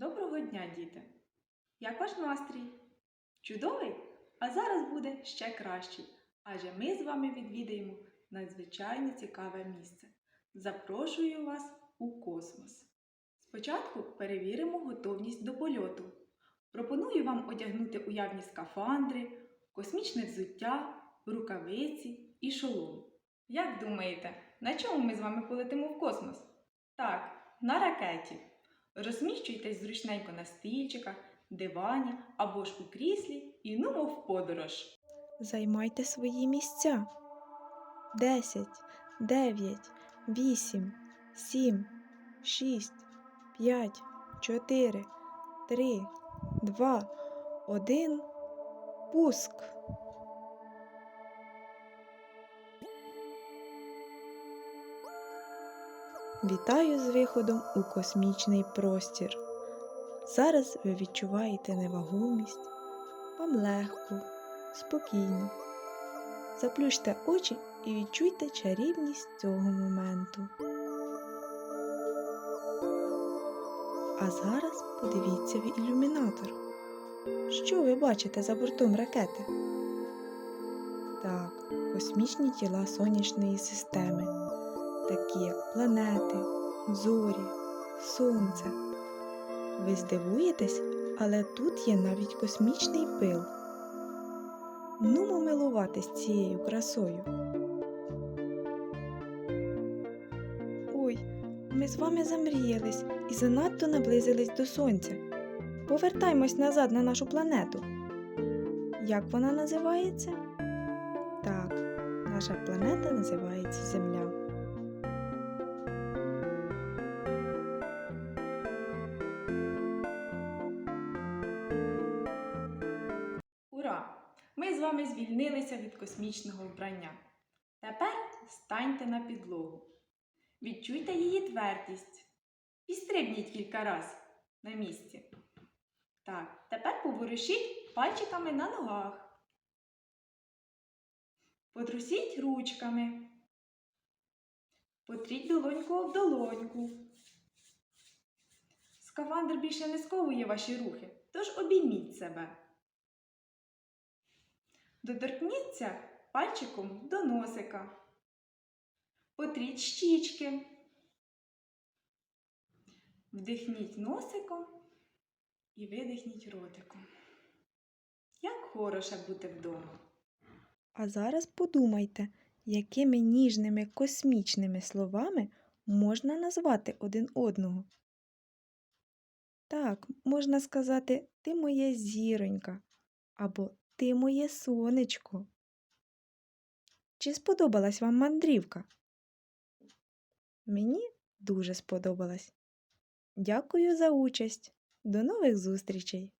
Доброго дня, діти! Як ваш настрій? Чудовий? А зараз буде ще кращий, адже ми з вами відвідаємо надзвичайно цікаве місце. Запрошую вас у космос. Спочатку перевіримо готовність до польоту. Пропоную вам одягнути уявні скафандри, космічне взуття, рукавиці і шолом. Як думаєте, на чому ми з вами полетимо в космос? Так, на ракеті. Розміщуйтесь зручненько на стільчиках, дивані або ж у кріслі і нумо в подорож. Займайте свої місця. Десять, дев'ять, вісім, сім, шість, п'ять, чотири, три, два, один. Пуск. Вітаю з виходом у космічний простір. Зараз ви відчуваєте невагомість, вам легко, спокійно. Заплющте очі і відчуйте чарівність цього моменту. А зараз подивіться в ілюмінатор. Що ви бачите за бортом ракети? Так, космічні тіла сонячної системи, такі як планети, зорі, сонце. Ви здивуєтесь, але тут є навіть космічний пил. Нумо милуватись цією красою. Ой, ми з вами замріялись і занадто наблизились до сонця. Повертаймось назад на нашу планету. Як вона називається? Так, наша планета називається Земля. Ми з вами звільнилися від космічного вбрання. Тепер станьте на підлогу. Відчуйте її твердість. І стрибніть кілька раз на місці. Так, тепер поворушіть пальчиками на ногах. Потрусіть ручками. Потріть долоньку об долоньку. Скафандр більше не сковує ваші рухи, тож обійміть себе. Доторкніться пальчиком до носика. Потріть щічки. Вдихніть носиком і видихніть ротиком. Як хороше бути вдома. А зараз подумайте, якими ніжними космічними словами можна назвати один одного. Так, можна сказати ти моя зіронька або ти моє сонечко. Чи сподобалась вам мандрівка? Мені дуже сподобалась. Дякую за участь. До нових зустрічей!